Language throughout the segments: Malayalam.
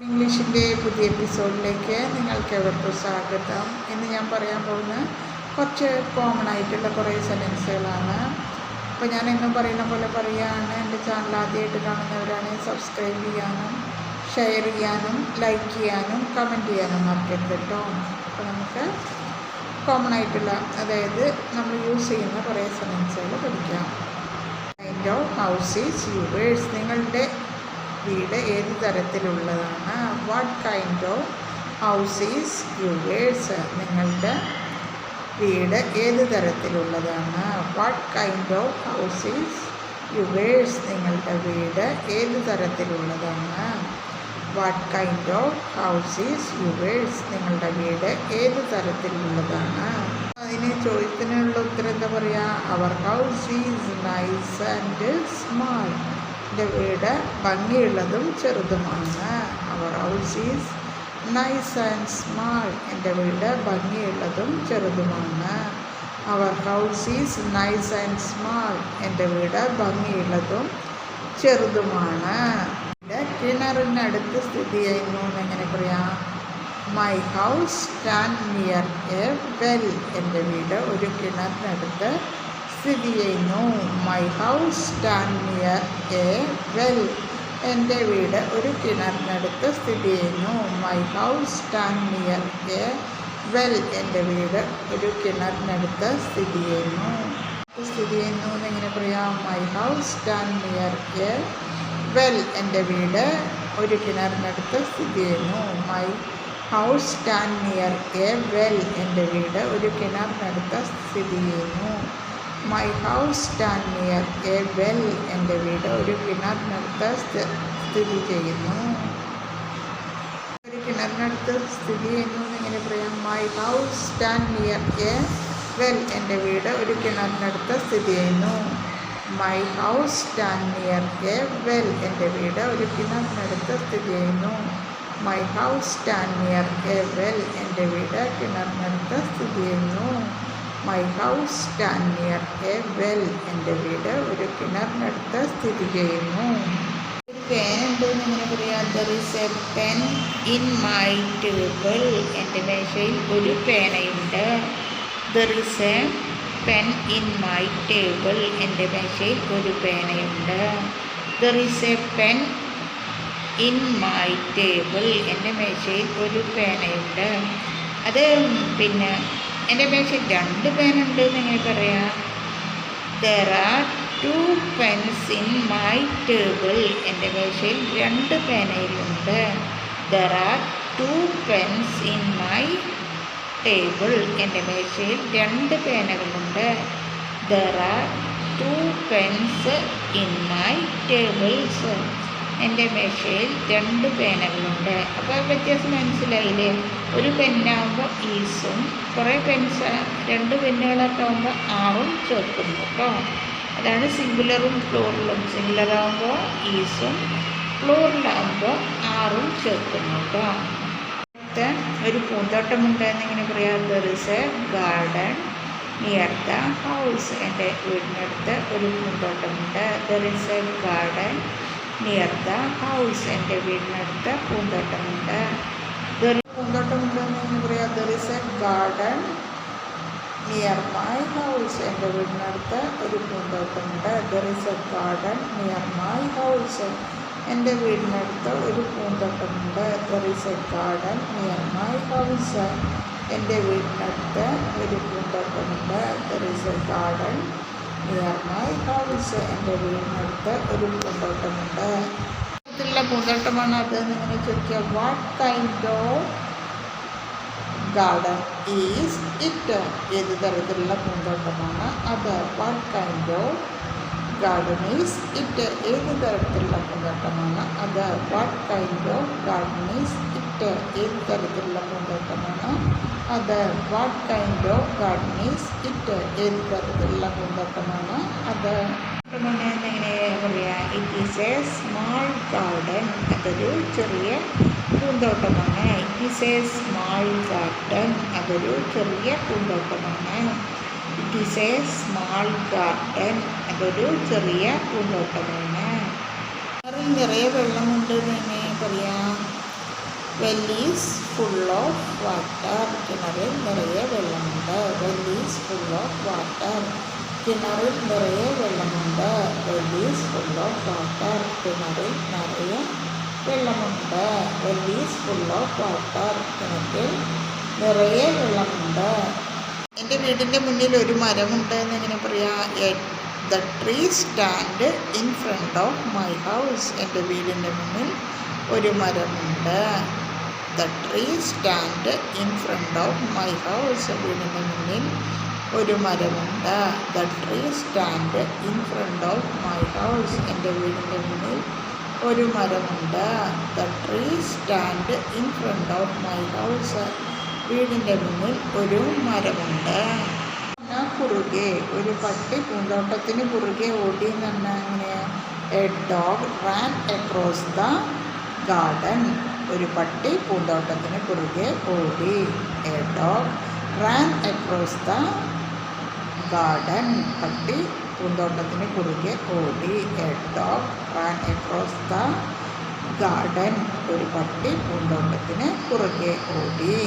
ഇംഗ്ലീഷിന്റെ പുതിയ എപ്പിസോഡിലേക്ക് നിങ്ങൾക്ക് എവർക്കും സ്വാഗതം. ഇന്ന് ഞാൻ പറയാൻ പോകുന്ന കുറച്ച് കോമൺ ആയിട്ടുള്ള കുറേ സെന്റൻസുകളാണ് അപ്പോൾ ഞാൻ എന്നും പറയുന്ന പോലെ പറയുകയാണ് എന്റെ ചാനൽ ആദ്യമായിട്ട് കാണുന്നവരാണെങ്കിൽ സബ്സ്ക്രൈബ് ചെയ്യാനും ഷെയർ ചെയ്യാനും ലൈക്ക് ചെയ്യാനും കമന്റ് ചെയ്യാനും മറക്കരുത് കേട്ടോ അപ്പോൾ നമുക്ക് കോമൺ ആയിട്ടുള്ള അതായത് നമ്മൾ യൂസ് ചെയ്യുന്ന കുറേ സെന്റൻസുകൾ പഠിക്കാം. Kind of house is yours നിങ്ങളുടെ വീട് ഏത് തരത്തിലുള്ളതാണ്? What kind of house is yours നിങ്ങളുടെ വീട് ഏത് തരത്തിലുള്ളതാണ്? What kind of house is yours നിങ്ങളുടെ വീട് ഏത് തരത്തിലുള്ളതാണ്? What kind of house is yours നിങ്ങളുടെ വീട് ഏത് തരത്തിലുള്ളതാണ്? അതിന് ചോദ്യത്തിനുള്ള ഉത്തരം എന്താ പറയുക our house is nice and small എന്റെ വീട് ഭംഗിയുള്ളതും ചെറുതുമാണ്. Our house is nice and small എന്റെ വീട് ഭംഗിയുള്ളതും ചെറുതുമാണ്. Our house is nice and small എന്റെ വീട് ഭംഗിയുള്ളതും ചെറുതുമാണ്. കിണറിനടുത്ത് സ്ഥിതി ചെയ്യുന്നു എന്നെങ്ങനെ പറയാം? My house stand near a well എന്റെ വീട് ഒരു കിണറിനടുത്ത് സ്ഥിതി ചെയ്യുന്നു my house stand near a well എന്റെ വീട് ഒരു കിണറിനടുത്ത് സ്ഥിതി ചെയ്യുന്നു my house stand near a well എന്റെ വീട് ഒരു കിണറിനടുത്ത് സ്ഥിതി ചെയ്യുന്നു സ്ഥിതി ചെയ്യുന്നു എന്നെങ്ങനെ പറയാം? My house stand near a well എന്റെ വീട് ഒരു കിണറിനടുത്ത് സ്ഥിതി ചെയ്യുന്നു my house stand near a well എന്റെ വീട് ഒരു കിണറിനടുത്ത് സ്ഥിതി ചെയ്യുന്നു my house stand near a well എന്റെ വീട് ഒരു കിണറിനടുത്ത് സ്ഥിതി ചെയ്യുന്നു. ഒരു കിണറിനടുത്ത് സ്ഥിതി ചെയ്യുന്നു എങ്ങനെ പറയാം. My house stand near a well എന്റെ വീട് ഒരു കിണറിനടുത്ത് സ്ഥിതി ചെയ്യുന്നു. My house stand near a well എന്റെ വീട് ഒരു കിണറിനടുത്ത് സ്ഥിതി ചെയ്യുന്നു. My house stand near a well എന്റെ വീട് കിണറിനടുത്ത് സ്ഥിതി ചെയ്യുന്നു. My house stand near a well എന്റെ വീട് ഒരു കിണറിനടുത്ത് സ്ഥിതി ചെയ്യുന്നു. പെൻ ഇൻ മൈ ടേബിൾ എന്റെ മേശയിൽ ഒരു പേനയുണ്ട്. There is a pen in my table എന്റെ മേശയിൽ ഒരു പേനയുണ്ട്. There is a pen in my table എന്റെ മേശയിൽ ഒരു പേനയുണ്ട്. അത് പിന്നെ എന്റെ മേശയിൽ രണ്ട് പേനുണ്ട് എന്ന് എങ്ങനെ പറയാം? There are two pens in my table എന്റെ മേശയിൽ രണ്ട് പേനയിലുണ്ട് there are two pens in my table എന്റെ മേശയിൽ രണ്ട് പേനകളുണ്ട് there are two pens in my tables എന്റെ മേശയിൽ രണ്ട് പേനകളുണ്ട്. അപ്പോൾ വ്യത്യാസം മനസ്സിലായില്ലേ? ഒരു പെന്നാകുമ്പോൾ ഈസും കുറേ പെൻസ് രണ്ട് പെന്നുകളൊക്കെ ആകുമ്പോൾ ആറും ചേർക്കുന്നു കേട്ടോ. അതാണ് സിംഗുലറും ഫ്ലോറിലും. സിംഗുലറാകുമ്പോൾ ഈസും ഫ്ലോറിലാകുമ്പോൾ ആറും ചേർക്കുന്നു കേട്ടോ. ഒരു പൂന്തോട്ടമുണ്ട് എന്നിങ്ങനെ പറയാം there is a garden near the house എന്റെ വീടിനടുത്ത് ഒരു പൂന്തോട്ടമുണ്ട്. There is a garden near the house എന്റെ വീടിനടുത്ത് പൂന്തോട്ടമുണ്ട്. പൂന്തോട്ടമുണ്ട് എന്ന് പറയാം. There is a garden near my house എന്റെ വീടിനടുത്ത് ഒരു പൂന്തോട്ടമുണ്ട്. There is a garden near my house എന്റെ വീടിനടുത്ത് ഒരു പൂന്തോട്ടമുണ്ട്. There is a garden near my house എന്റെ വീടിനടുത്ത് ഒരു പൂന്തോട്ടമുണ്ട്. There is a garden near കാണിച്ച് എന്റെ വീടിനടുത്ത് ഒരു പൂന്തോട്ടമുണ്ട്. ത്തിലുള്ള പൂന്തോട്ടമാണ് അത് നിങ്ങൾ ചോദിക്കുക what kind of garden is it ഏത് തരത്തിലുള്ള പൂന്തോട്ടമാണ് അത് what kind of garden is it ഏത് തരത്തിലുള്ള പൂന്തോട്ടമാണ് അത് what kind of garden is it ഏത് തരത്തിലുള്ള പൂന്തോട്ടമാണ് അത് what kind of garden is it ഏത് തരത്തിലുള്ള പൂന്തോട്ടമാണ് അത് എങ്ങനെ പറയാ it is a small garden അതൊരു ചെറിയ പൂന്തോട്ടമാണ് it is a small garden അതൊരു ചെറിയ പൂന്തോട്ടമാണ് it is a small garden അതൊരു ചെറിയ പൂന്തോട്ടമാണ്. കിണറിൽ നിറയെ വെള്ളമുണ്ട് എന്ന് പറയാം well is full of water കിണറിൽ നിറയെ വെള്ളമുണ്ട്. Well is full of water കിണറിൽ നിറയെ വെള്ളമുണ്ട്. Well is full of water കിണറിൽ നിറയെ വെള്ളമുണ്ട്. Well is full of water കിണറ്റിൽ നിറയെ വെള്ളമുണ്ട്. എന്റെ വീടിന്റെ മുന്നിൽ ഒരു മരമുണ്ട് എന്ന് എങ്ങനെ പറയാ the tree stand in front of my house. എന്റെ വീടിന്റെ മുന്നിൽ ഒരു മരമുണ്ട്. The tree stand in front of my house. വീടിന്റെ മുന്നിൽ ഒരു മരമുണ്ട്. The tree stand in front of my house. എന്റെ വീടിന്റെ മുന്നിൽ ഒരു മരമുണ്ട്. The tree stand in front of my house. വീടിന്റെ മുന്നിൽ ഒരു മരമുണ്ട്. കുറുകെ ഒരു പട്ടി പൂന്തോട്ടത്തിന് കുറുകെ ഓടി എന്ന് അങ്ങനെ a dog ran across the garden ഒരു പട്ടി പൂന്തോട്ടത്തിന് കുറുകെ ഓടി. A dog ran across the garden പട്ടി പൂന്തോട്ടത്തിന് കുറുകെ ഓടി. A dog ran across the garden ഒരു പട്ടി പൂന്തോട്ടത്തിന് കുറുകെ ഓടി.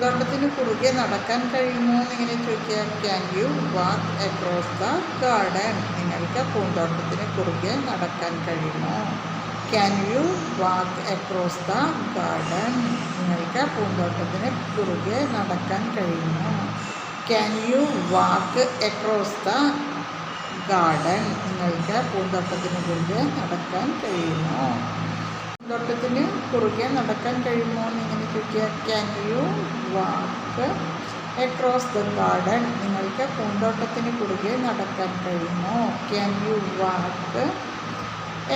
പൂന്തോട്ടത്തിന് കുറുകെ നടക്കാൻ കഴിയുമോ എന്നിങ്ങനെ ചോദിക്കുക can you walk across the garden നിങ്ങൾക്ക് പൂന്തോട്ടത്തിന് കുറുകെ നടക്കാൻ കഴിയുമോ? Can you walk across the garden നിങ്ങൾക്ക് പൂന്തോട്ടത്തിന് കുറുകെ നടക്കാൻ കഴിയുമോ? Can you walk across the garden നിങ്ങൾക്ക് പൂന്തോട്ടത്തിന് കുറുകെ നടക്കാൻ കഴിയുമോ? പൂന്തോട്ടത്തിന് കുറുകെ നടക്കാൻ കഴിയുമോ എന്നിങ്ങനെ ചോദിക്കുക. Can you walk across the garden നിങ്ങൾക്ക് പൂന്തോട്ടത്തിന് കുറുകെ നടക്കാൻ കഴിയുമോ? Can you walk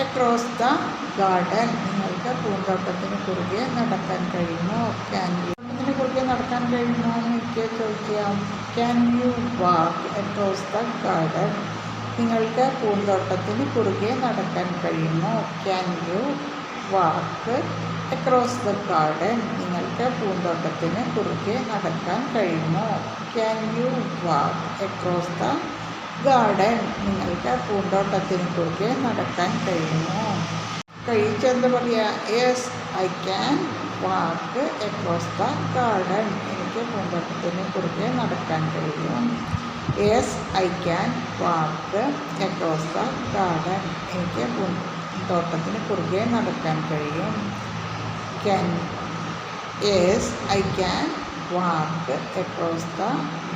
across the garden നിങ്ങൾക്ക് പൂന്തോട്ടത്തിന് കുറുകെ നടക്കാൻ കഴിയുമോ? ക്യാൻ യു പൂന്തോട്ടത്തിന് കുറുകെ നടക്കാൻ കഴിയുമോ എന്ന് എനിക്ക് ചോദിക്കാം can you walk across the garden നിങ്ങൾക്ക് പൂന്തോട്ടത്തിന് കുറുകെ നടക്കാൻ കഴിയുമോ? Can you walk across the garden നിങ്ങൾക്ക് പൂന്തോട്ടത്തിന് കുറുകെ നടക്കാൻ കഴിയുമോ? Can you walk across the garden നിങ്ങൾക്ക് പൂന്തോട്ടത്തിന് കുറുകെ നടക്കാൻ കഴിയുമോ? കഴിച്ചെന്ത് പറയാ yes I can walk across the garden എനിക്ക് പൂന്തോട്ടത്തിന് കുറുകെ നടക്കാൻ കഴിയും yes I can walk across the garden എനിക്ക് പൂന്തോട്ടത്തിന് കുറുകെ നടക്കാൻ കഴിയും. Can yes I can walk across the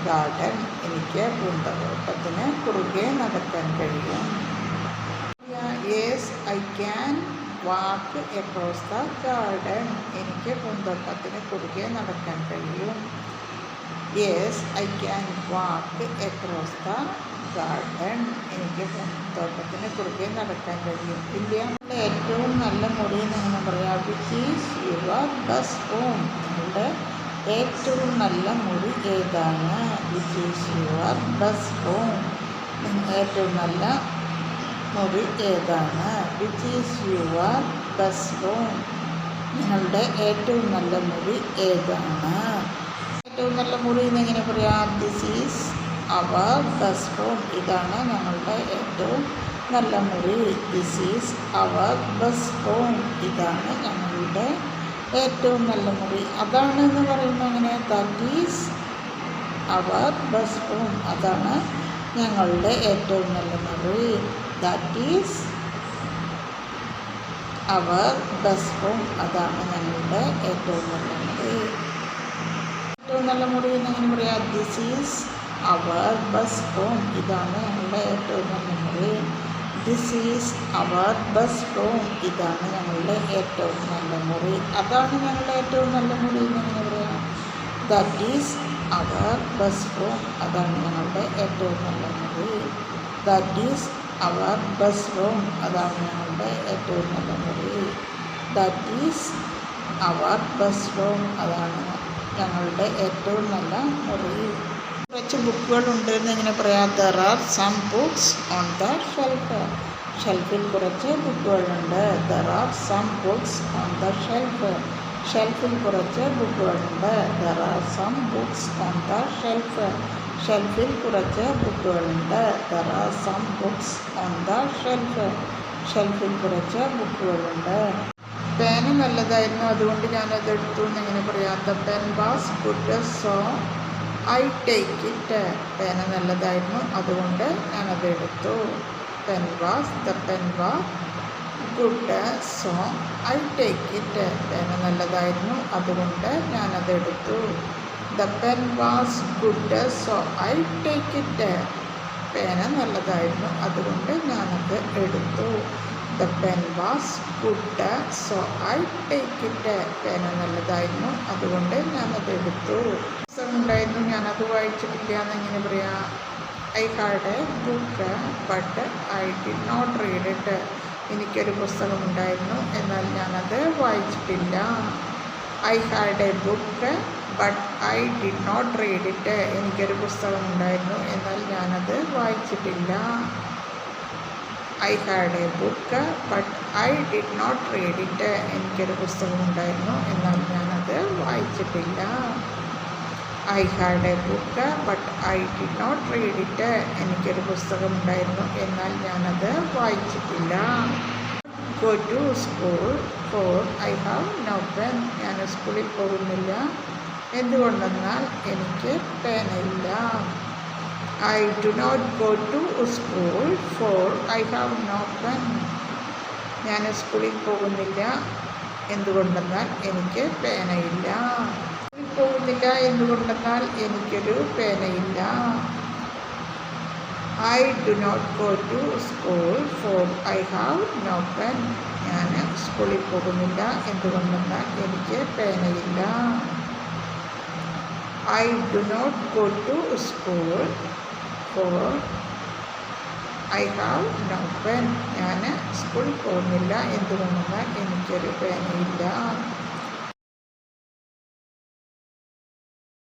garden എനിക്ക് പൂന്തോട്ടത്തിന് കുറുകെ നടക്കാൻ കഴിയും. Yes I can walk across the garden എനിക്ക് പൂന്തോട്ടത്തിന് കുറുകെ നടക്കാൻ കഴിയും. Yes I can walk across the garden എനിക്ക് പൂന്തോട്ടത്തിനെ കുറുകെ നടക്കാൻ കഴിയും. ഇന്ത്യയിലെ ഏറ്റവും നല്ല മുറി എന്ന് പറയാം which is your best room നിങ്ങളുടെ ഏറ്റവും നല്ല മുറി ഏതാണ്? Which is your best room ഏറ്റവും നല്ല മുറി ഏതാണ്? Which is your best room നിങ്ങളുടെ ഏറ്റവും നല്ല മുറി ഏതാണ്? ഏറ്റവും നല്ല മുറി എന്നെങ്ങനെ പറയാം? This is our best room ഇതാണ് ഞങ്ങളുടെ ഏറ്റവും നല്ല മുറി this is our best room ഇതാണ് ഞങ്ങളുടെ ഏറ്റവും നല്ല മുറി അതാണ് എന്ന് പറയുമ്പോൾ അങ്ങനെ that is our best room അതാണ് ഞങ്ങളുടെ ഏറ്റവും നല്ല മുറി that is our best room അതാണ് ഞങ്ങളുടെ ഏറ്റവും നല്ല മുറി ഏറ്റവും നല്ല മുറി എന്നെങ്ങനെ പറയാം? This is our best room ഇതാണ് ഞങ്ങളുടെ ഏറ്റവും നല്ല മുറി this is our best room ഇതാണ് ഞങ്ങളുടെ ഏറ്റവും നല്ല മുറി അതാണ് ഞങ്ങളുടെ ഏറ്റവും നല്ല മുറി എന്നെങ്ങനെ പറയാം. That is our best room അതാണ് ഞങ്ങളുടെ ഏറ്റവും നല്ല മുറി that is our best room അതാണ് ഞങ്ങളുടെ ഏറ്റവും നല്ല മുറി that is our best room അതാണ് ഞങ്ങളുടെ ഏറ്റവും നല്ല മുറി കുറച്ച് ബുക്കുകളുണ്ട് എന്ന് ഇങ്ങനെ പറയാം. There are some books on the shelf ഷെൽഫിൽ കുറച്ച് ബുക്കുകളുണ്ട്. There are some books on the shelf ഷെൽഫിൽ കുറച്ച് ബുക്കുകളുണ്ട്. There are some books on the shelf ഷെൽഫിൽ കുറച്ച് ബുക്കുകളുണ്ട്. There are some books on the shelf ഷെൽഫിൽ കുറച്ച് ബുക്കുകളുണ്ട്. പേന നല്ലതായിരുന്നു. അതുകൊണ്ട് ഞാനത് എടുത്തു എന്നെങ്ങനെ പറയാം. The pen was good so I take it പേന നല്ലതായിരുന്നു. അതുകൊണ്ട് ഞാനത് എടുത്തു. Pen was the pen was good so I take it പേന നല്ലതായിരുന്നു. അതുകൊണ്ട് ഞാനത് എടുത്തു. The pen was good so I take it പേന നല്ലതായിരുന്നു. അതുകൊണ്ട് ഞാനത് എടുത്തു. The pen was good so I take it പേന നല്ലതായിരുന്നു. അതുകൊണ്ട് ഞാനത് എടുത്തു. ഉണ്ടായിരുന്നു ഞാനത് വായിച്ചിട്ടില്ല എന്നെങ്ങനെ പറയാം? I had a book but I did not read it എനിക്കൊരു പുസ്തകം ഉണ്ടായിരുന്നു എന്നാൽ ഞാനത് വായിച്ചിട്ടില്ല. I had a book but I did not read it എനിക്കൊരു പുസ്തകം ഉണ്ടായിരുന്നു എന്നാൽ ഞാനത് വായിച്ചിട്ടില്ല. I had a book but I did not read it എനിക്കൊരു പുസ്തകം ഉണ്ടായിരുന്നു എന്നാൽ ഞാനത് വായിച്ചിട്ടില്ല. I had a book but I did not read it എനിക്കൊരു പുസ്തകം ഉണ്ടായിരുന്നു എന്നാൽ ഞാനത് വായിച്ചിട്ടില്ല. Go to school for I have no pen ഞാൻ സ്കൂളിൽ പോകുന്നില്ല. എന്തുകൊണ്ടെന്നാൽ എനിക്ക് പേനയില്ല. I do not go to school for I have no pen ഞാൻ സ്കൂളിൽ പോകുന്നില്ല. എന്തുകൊണ്ടെന്നാൽ എനിക്ക് പേനയില്ല. പോകുന്നില്ല എന്നുകൊണ്ടെന്നാൽ എനിക്കൊരു പേനയില്ല. I do not go to school for I have no pen ഞാൻ സ്കൂളിൽ പോകുന്നില്ല എന്തുകൊണ്ടെന്നാൽ എനിക്ക് പേനയില്ല. I do not go to school for I have no pen ഞാൻ സ്കൂളിൽ പോകുന്നില്ല എന്തുകൊണ്ടെന്നാൽ എനിക്കൊരു പേനയില്ല.